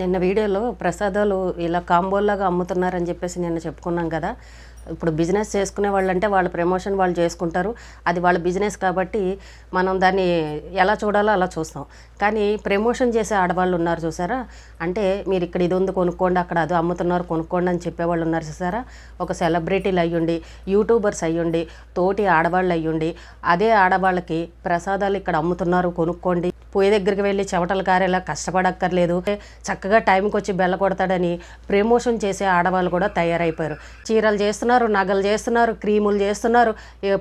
నిన్న వీడియోలో ప్రసాదాలు ఇలా కాంబోల్లాగా అమ్ముతున్నారని చెప్పేసి నిన్న చెప్పుకున్నాం కదా. ఇప్పుడు బిజినెస్ చేసుకునే వాళ్ళు అంటే వాళ్ళ ప్రమోషన్ వాళ్ళు చేసుకుంటారు. అది వాళ్ళ బిజినెస్ కాబట్టి మనం దాన్ని ఎలా చూడాలో అలా చూస్తాం. కానీ ప్రమోషన్ చేసే ఆడవాళ్ళు ఉన్నారు చూసారా? అంటే మీరు ఇక్కడ ఇది ఉంది కొనుక్కోండి అక్కడ అది అమ్ముతున్నారు కొనుక్కోండి అని చెప్పేవాళ్ళు ఉన్నారు చూసారా? ఒక సెలబ్రిటీలు అయ్యుండి యూట్యూబర్స్ అయ్యుండి తోటి ఆడవాళ్ళు అయ్యుండి అదే ఆడవాళ్ళకి ప్రసాదాలు ఇక్కడ అమ్ముతున్నారు కొనుక్కోండి పోయే దగ్గరికి వెళ్ళి చెమటలు కారేలా కష్టపడక్కర్లేదు. చక్కగా టైంకి వచ్చి బెల్ల కొడతాడని ప్రమోషన్ చేసే ఆడవాళ్ళు కూడా తయారైపోయారు. చీరలు చేస్తున్నారు నగలు చేస్తున్నారు క్రీములు చేస్తున్నారు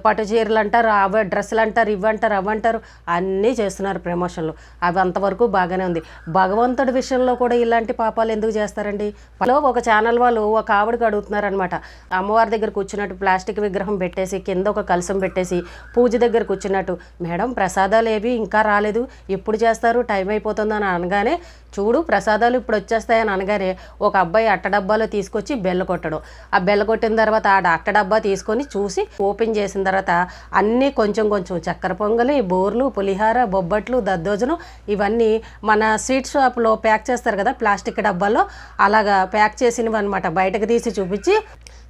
పట్టు చీరలు అంటారు అవ డ్రెస్సులు అంటారు ఇవి అంటారు అవి అంటారు అన్నీ చేస్తున్నారు ప్రమోషన్లు. అవి అంతవరకు బాగానే ఉంది. భగవంతుడి విషయంలో కూడా ఇలాంటి పాపాలు ఎందుకు చేస్తారండి? పలో ఒక ఛానల్ వాళ్ళు ఒక ఆవిడకి అడుగుతున్నారనమాట అమ్మవారి దగ్గర కూర్చున్నట్టు ప్లాస్టిక్ విగ్రహం పెట్టేసి కింద ఒక కలసం పెట్టేసి పూజ దగ్గర కూర్చున్నట్టు మేడం ప్రసాదాలు ఏవి ఇంకా రాలేదు. ఎప్పుడు చేస్తారు టైం అయిపోతుందని అనగానే చూడు ప్రసాదాలు ఇప్పుడు వచ్చేస్తాయని అనగానే ఒక అబ్బాయి అట్ట డబ్బాలో తీసుకొచ్చి బెల్ల కొట్టడం. ఆ బెల్ల కొట్టిన తర్వాత ఆ అట్ట డబ్బా తీసుకొని చూసి ఓపెన్ చేసిన తర్వాత అన్నీ కొంచెం కొంచెం చక్కెర పొంగలి బోర్లు పులిహార బొబ్బట్లు దద్దోజనం ఇవన్నీ మన స్వీట్ షాప్లో ప్యాక్ చేస్తారు కదా ప్లాస్టిక్ డబ్బాలో. అలాగా ప్యాక్ చేసినవి అనమాట బయటకు తీసి చూపించి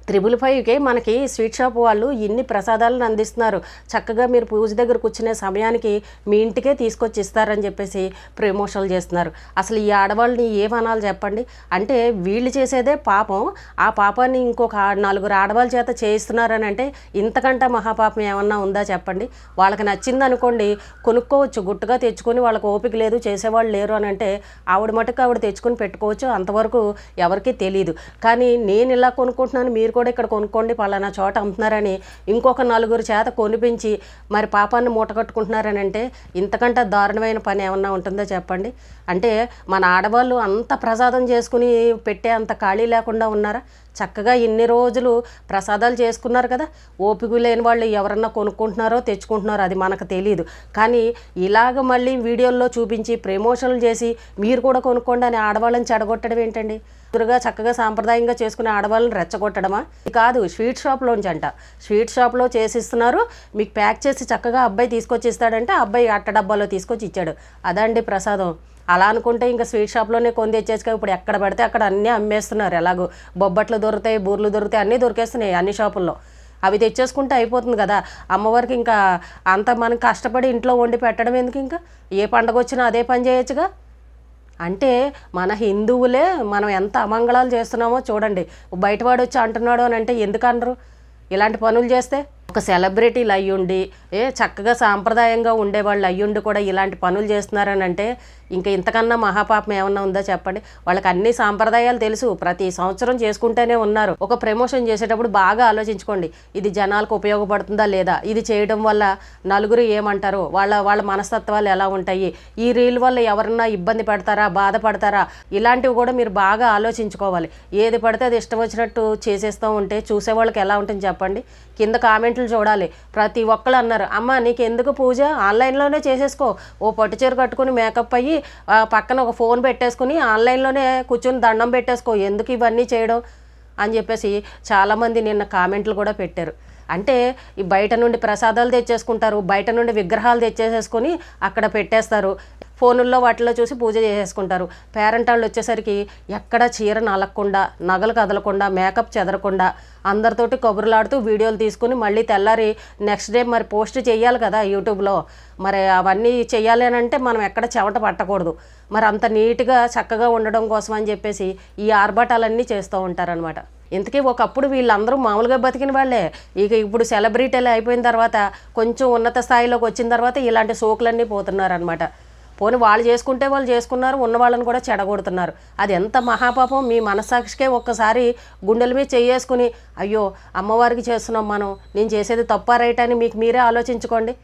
త్రిబుల్ ఫైవ్కి మనకి స్వీట్ షాప్ వాళ్ళు ఇన్ని ప్రసాదాలను అందిస్తున్నారు. చక్కగా మీరు పూజ దగ్గర కూర్చునే సమయానికి మీ ఇంటికే తీసుకొచ్చి ఇస్తారని చెప్పేసి ప్రమోషన్లు చేస్తున్నారు. అసలు ఈ ఆడవాళ్ళని ఏమనాలి చెప్పండి? అంటే వీళ్ళు చేసేదే పాపం. ఆ పాపాన్ని ఇంకొక నలుగురు ఆడవాళ్ళ చేత చేయిస్తున్నారని అంటే ఇంతకంటే మహాపాపం ఏమన్నా ఉందా చెప్పండి? వాళ్ళకి నచ్చింది అనుకోండి కొనుక్కోవచ్చు. గుట్టుగా తెచ్చుకొని వాళ్ళకి ఓపిక లేదు చేసేవాళ్ళు లేరు అని అంటే ఆవిడ మటుకు ఆవిడ తెచ్చుకొని పెట్టుకోవచ్చు. అంతవరకు ఎవరికీ తెలియదు కానీ నేను ఇలా కొనుక్కుంటున్నాను మీరు కూడా ఇక్కడ కొనుక్కోండి పలానా చోట అమ్ముతున్నారని ఇంకొక నలుగురు చేత కొనిపించి మరి పాపాన్ని మూట కట్టుకుంటున్నారని అంటే ఇంతకంటే దారుణమైన పని ఏమన్నా ఉంటుందో చెప్పండి. అంటే మన ఆడవాళ్ళు అంత ప్రసాదం చేసుకుని పెట్టే అంత ఖాళీ లేకుండా ఉన్నారా? చక్కగా ఇన్ని రోజులు ప్రసాదాలు చేసుకున్నారు కదా ఓపిక లేని వాళ్ళు ఎవరన్నా కొనుక్కుంటున్నారో తెచ్చుకుంటున్నారో అది మనకు తెలియదు కానీ ఇలాగ మళ్ళీ వీడియోల్లో చూపించి ప్రమోషన్లు చేసి మీరు కూడా కొనుక్కోండి అని ఆడవాళ్ళని చెడగొట్టడం ఏంటండి? ఎదురుగా చక్కగా సాంప్రదాయంగా చేసుకునే ఆడవాళ్ళని రెచ్చగొట్టడమా? కాదు స్వీట్ షాప్లోంచి అంట స్వీట్ షాప్లో చేసిస్తున్నారు. మీకు ప్యాక్ చేసి చక్కగా అబ్బాయి తీసుకొచ్చి ఇస్తాడంటే అబ్బాయి అట్ట డబ్బాలో తీసుకొచ్చి ఇచ్చాడు. అదండి ప్రసాదం. అలా అనుకుంటే ఇంకా స్వీట్ షాప్లోనే కొని తెచ్చేసుక ఇప్పుడు ఎక్కడ పడితే అక్కడ అన్నీ అమ్మేస్తున్నారు. ఎలాగో బొబ్బట్లు దొరుకుతాయి బూర్లు దొరుకుతాయి అన్నీ దొరికేస్తున్నాయి అన్ని షాపుల్లో. అవి తెచ్చేసుకుంటే అయిపోతుంది కదా. అమ్మవారికి ఇంకా అంత మనం కష్టపడి ఇంట్లో వండి పెట్టడం ఎందుకు ఇంకా? ఏ పండగ వచ్చినా అదే పని చేయొచ్చుగా? అంటే మన హిందువులే మనం ఎంత అమంగళాలు చేస్తున్నామో చూడండి. బయటవాడు వచ్చి అంటున్నాడు అని అంటే ఎందుకు అనరు? ఇలాంటి పనులు చేస్తే? ఒక సెలబ్రిటీలు అయ్యుండి ఏ చక్కగా సాంప్రదాయంగా ఉండేవాళ్ళు అయ్యుండి కూడా ఇలాంటి పనులు చేస్తున్నారని అంటే ఇంకా ఇంతకన్నా మహాపాపం ఏమన్నా ఉందా చెప్పండి? వాళ్ళకి అన్ని సాంప్రదాయాలు తెలుసు. ప్రతి సంవత్సరం చేసుకుంటూనే ఉన్నారు. ఒక ప్రమోషన్ చేసేటప్పుడు బాగా ఆలోచించుకోండి. ఇది జనాలకు ఉపయోగపడుతుందా లేదా? ఇది చేయడం వల్ల నలుగురు ఏమంటారు? వాళ్ళ వాళ్ళ మనస్తత్వాలు ఎలా ఉంటాయి? ఈ రీల్ వల్ల ఎవరన్నా ఇబ్బంది పడతారా? బాధపడతారా? ఇలాంటివి కూడా మీరు బాగా ఆలోచించుకోవాలి. ఏది పడితే అది ఇష్టం వచ్చినట్టు చేసేస్తూ ఉంటే చూసే వాళ్ళకి ఎలా ఉంటుంది చెప్పండి? కింద కామెంట్లు చూడాలి. ప్రతి ఒక్కరు అన్నారు అమ్మ నీకు ఎందుకు పూజ? ఆన్లైన్లోనే చేసేసుకో. ఓ పట్టు చీర కట్టుకుని మేకప్ అయ్యి పక్కన ఒక ఫోన్ పెట్టేసుకుని ఆన్లైన్లోనే కూర్చొని దండం పెట్టేసుకో. ఎందుకు ఇవన్నీ చేయడం? అని చెప్పేసి చాలామంది నిన్న కామెంట్లు కూడా పెట్టారు. అంటే ఈ బయట నుండి ప్రసాదాలు తెచ్చేసుకుంటారు బయట నుండి విగ్రహాలు తెచ్చేసేసుకొని అక్కడ పెట్టేస్తారు. ఫోనుల్లో వాటిలో చూసి పూజ చేసేసుకుంటారు. పేరెంట్ వాళ్ళు వచ్చేసరికి ఎక్కడ చీర నలగకుండా నగలు కదలకుండా మేకప్ చెదరకుండా అందరితోటి కబుర్లాడుతూ వీడియోలు తీసుకుని మళ్ళీ తెల్లారి నెక్స్ట్ డే మరి పోస్ట్ చేయాలి కదా యూట్యూబ్లో. మరి అవన్నీ చేయాలి అని అంటే మనం ఎక్కడ చెమట పట్టకూడదు. మరి అంత నీట్గా చక్కగా ఉండడం కోసం అని చెప్పేసి ఈ ఆర్భాటాలన్నీ చేస్తూ ఉంటారనమాట ఇంతకీ ఒకప్పుడు వీళ్ళందరూ మామూలుగా బతికిన వాళ్ళే. ఇక ఇప్పుడు సెలబ్రిటీలు అయిపోయిన తర్వాత కొంచెం ఉన్నత స్థాయిలోకి వచ్చిన తర్వాత ఇలాంటి సోకులన్నీ పోతున్నారనమాట పోనీ వాళ్ళు చేసుకుంటే వాళ్ళు చేసుకున్నారు ఉన్న వాళ్ళని కూడా చెడగొడుతున్నారు. అది ఎంత మహాపాపం. మీ మనస్సాక్షికే ఒక్కసారి గుండెల మీద చేసుకుని అయ్యో అమ్మవారికి చేస్తున్నాం మనం నేను చేసేది తప్ప రైట్ అని మీకు మీరే ఆలోచించుకోండి.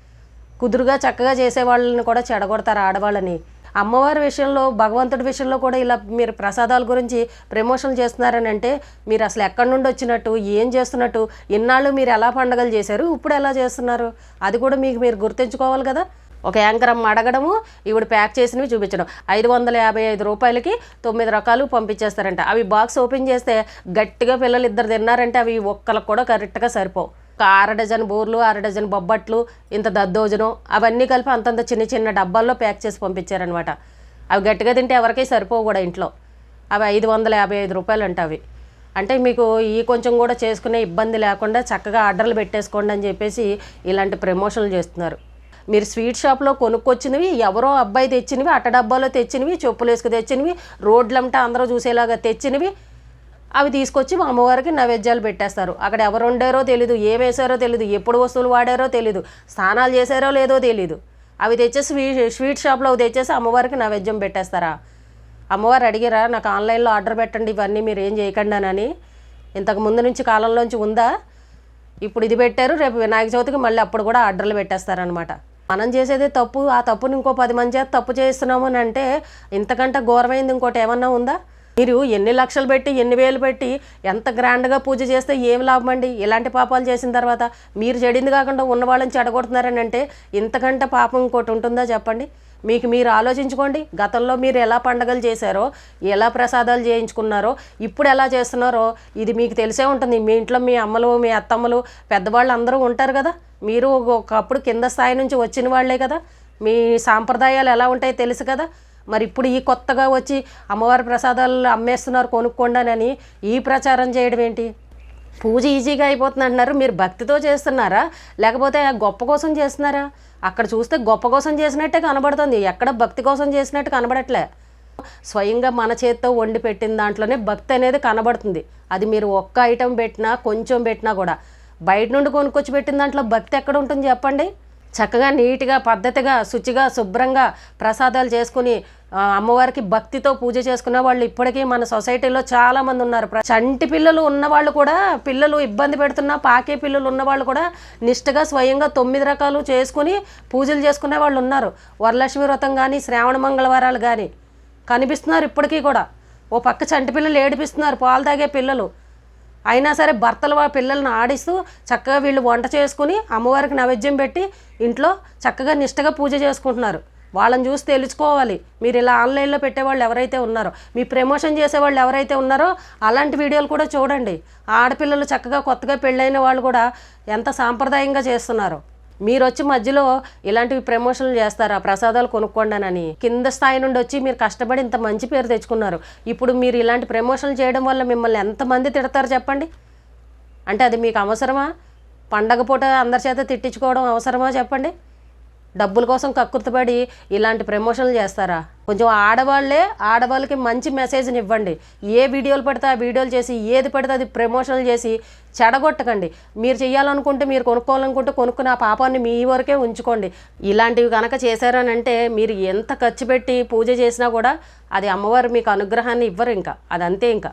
కుదురుగా చక్కగా చేసే వాళ్ళని కూడా చెడగొడతారు ఆడవాళ్ళని. అమ్మవారి విషయంలో భగవంతుడి విషయంలో కూడా ఇలా మీరు ప్రసాదాల గురించి ప్రమోషన్లు చేస్తున్నారని అంటే మీరు అసలు ఎక్కడి నుండి వచ్చినట్టు ఏం చేస్తున్నట్టు ఇన్నాళ్ళు మీరు ఎలా పండగలు చేశారు ఇప్పుడు ఎలా చేస్తున్నారు అది కూడా మీకు మీరు గుర్తుంచుకోవాలి కదా. ఒక యాంకర్ అమ్మ అడగడము ఈవిడ ప్యాక్ చేసినవి చూపించడం. ఐదు వందల యాభై ఐదు రూపాయలకి తొమ్మిది రకాలు పంపించేస్తారంట. అవి బాక్స్ ఓపెన్ చేస్తే గట్టిగా పిల్లలు ఇద్దరు తిన్నారంటే అవి ఒక్కలకు కూడా కరెక్ట్గా సరిపోవు. అర డజన్ బూర్లు అర డజన్ బొబ్బట్లు ఇంత దద్దోజనం అవన్నీ కలిపి అంతంత చిన్న చిన్న డబ్బాల్లో ప్యాక్ చేసి పంపించారనమాట అవి గట్టిగా తింటే ఎవరికీ సరిపోవు కూడా ఇంట్లో. అవి ఐదు వందల యాభై ఐదు రూపాయలు అంటే అవి. అంటే మీకు ఈ కొంచెం కూడా చేసుకునే ఇబ్బంది లేకుండా చక్కగా ఆర్డర్లు పెట్టేసుకోండి అని చెప్పేసి ఇలాంటి ప్రమోషన్లు చేస్తున్నారు. మీరు స్వీట్ షాప్లో కొనుక్కొచ్చినవి ఎవరో అబ్బాయి తెచ్చినవి అట్ట డబ్బాలో తెచ్చినవి చెప్పులు వేసుకు తెచ్చినవి రోడ్లంతా అందరూ చూసేలాగా తెచ్చినవి అవి తీసుకొచ్చి మా అమ్మవారికి నైవేద్యాలు పెట్టేస్తారు. అక్కడ ఎవరు వండారో తెలీదు ఏం వేసారో తెలీదు ఎప్పుడు వస్తువులు వాడారో తెలీదు స్నానాలు చేశారో లేదో తెలీదు. అవి తెచ్చేసి స్వీ స్వీట్ షాప్లో అవి తెచ్చేసి అమ్మవారికి నైవేద్యం పెట్టేస్తారా? అమ్మవారు అడిగారా నాకు ఆన్లైన్లో ఆర్డర్ పెట్టండి ఇవన్నీ మీరు ఏం చేయకండి అని ఇంతకు ముందు నుంచి కాలంలోంచి ఉందా? ఇప్పుడు ఇది పెట్టారు రేపు వినాయక చవితికి మళ్ళీ అప్పుడు కూడా ఆర్డర్లు పెట్టేస్తారనమాట. మనం చేసేదే తప్పు ఆ తప్పుని ఇంకో పది మంది చేత తప్పు చేస్తున్నామని అంటే ఇంతకంటే ఘోరమైంది ఇంకోటి ఏమన్నా ఉందా? మీరు ఎన్ని లక్షలు పెట్టి ఎన్ని వేలు పెట్టి ఎంత గ్రాండ్గా పూజ చేస్తే ఏం లాభం అండి? ఇలాంటి పాపాలు చేసిన తర్వాత మీరు చెడింది కాకుండా ఉన్న వాళ్ళని చెడగొడుతున్నారని అంటే ఇంతకంటే పాపం ఇంకోటి ఉంటుందా చెప్పండి? మీకు మీరు ఆలోచించుకోండి. గతంలో మీరు ఎలా పండగలు చేశారో ఎలా ప్రసాదాలు చేయించుకున్నారో ఇప్పుడు ఎలా చేస్తున్నారో ఇది మీకు తెలిసే ఉంటుంది. మీ ఇంట్లో మీ అమ్మలు మీ అత్తమ్మలు పెద్దవాళ్ళు అందరూ ఉంటారు కదా. మీరు ఒకప్పుడు కింద స్థాయి నుంచి వచ్చిన వాళ్ళే కదా. మీ సాంప్రదాయాలు ఎలా ఉంటాయో తెలుసు కదా. మరి ఇప్పుడు ఈ కొత్తగా వచ్చి అమ్మవారి ప్రసాదాలు అమ్మేస్తున్నారు కొనుక్కోండి అని ఈ ప్రచారం చేయడం ఏంటి? పూజ ఈజీగా అయిపోతుంది అంటున్నారు. మీరు భక్తితో చేస్తున్నారా? లేకపోతే గొప్ప కోసం చేస్తున్నారా? అక్కడ చూస్తే గొప్ప కోసం చేసినట్టే కనబడుతుంది. ఎక్కడ భక్తి కోసం చేసినట్టు కనబడట్లే. స్వయంగా మన చేత్తో వండి పెట్టిన దాంట్లోనే భక్తి అనేది కనబడుతుంది. అది మీరు ఒక్క ఐటెం పెట్టినా కొంచెం పెట్టినా కూడా. బయట నుండి కొనుక్కొచ్చి పెట్టిన దాంట్లో భక్తి ఎక్కడ ఉంటుంది చెప్పండి? చక్కగా నీట్గా పద్ధతిగా శుచిగా శుభ్రంగా ప్రసాదాలు చేసుకుని అమ్మవారికి భక్తితో పూజ చేసుకునే వాళ్ళు ఇప్పటికీ మన సొసైటీలో చాలా మంది ఉన్నారు. చంటి పిల్లలు ఉన్నవాళ్ళు కూడా పిల్లలు ఇబ్బంది పెడుతున్న పాకే పిల్లలు ఉన్న వాళ్ళు కూడా నిష్ఠగా స్వయంగా తొమ్మిది రకాలు చేసుకుని పూజలు చేసుకునే వాళ్ళు ఉన్నారు. వరలక్ష్మి వ్రతం కానీ శ్రావణ మంగళవారాలు కానీ కనిపిస్తున్నారు ఇప్పటికీ కూడా. ఓ పక్క చంటి పిల్లలు ఏడిపిస్తున్నారు పాలు తాగే పిల్లలు. అయినా సరే భర్తలు వా పిల్లల్ని ఆడిస్తూ చక్కగా వీళ్ళు వంట చేసుకుని అమ్మవారికి నైవేద్యం పెట్టి ఇంట్లో చక్కగా నిష్టగా పూజ చేసుకుంటున్నారు. వాళ్ళని చూసి తెలుసుకోవాలి. మీరు ఇలా ఆన్లైన్లో పెట్టేవాళ్ళు ఎవరైతే ఉన్నారో మీ ప్రమోషన్ చేసేవాళ్ళు ఎవరైతే ఉన్నారో అలాంటి వీడియోలు కూడా చూడండి. ఆడపిల్లలు చక్కగా కొత్తగా పెళ్ళైన వాళ్ళు కూడా ఎంత సాంప్రదాయంగా చేస్తున్నారు. మీరు వచ్చి మధ్యలో ఇలాంటివి ప్రమోషన్లు చేస్తారా? ప్రసాదాలు కొనుక్కోండానని. కింద స్థాయి నుండి వచ్చి మీరు కష్టపడి ఇంత మంచి పేరు తెచ్చుకున్నారు. ఇప్పుడు మీరు ఇలాంటి ప్రమోషన్లు చేయడం వల్ల మిమ్మల్ని ఎంతమంది తిడతారు చెప్పండి? అంటే అది మీకు అవసరమా? పండగ పూట అందరి చేత తిట్టించుకోవడం అవసరమా చెప్పండి? డబ్బుల కోసం కక్కుర్తిపడి ఇలాంటి ప్రమోషన్లు చేస్తారా? కొంచెం ఆడవాళ్ళే ఆడవాళ్ళకి మంచి మెసేజ్ని ఇవ్వండి ఏ వీడియోలు పడితే ఆ వీడియోలు చేసి ఏది పడితే అది ప్రమోషన్లు చేసి చెడగొట్టకండి. మీరు చేయాలనుకుంటే మీరు కొనుక్కోవాలనుకుంటే కొనుక్కుని ఆ పాపాన్ని మీ వరకే ఉంచుకోండి. ఇలాంటివి కనుక చేశారనంటే మీరు ఎంత ఖర్చు పెట్టి పూజ చేసినా కూడా అది అమ్మవారు మీకు అనుగ్రహాన్ని ఇవ్వరు ఇంకా. అది అంతే ఇంకా.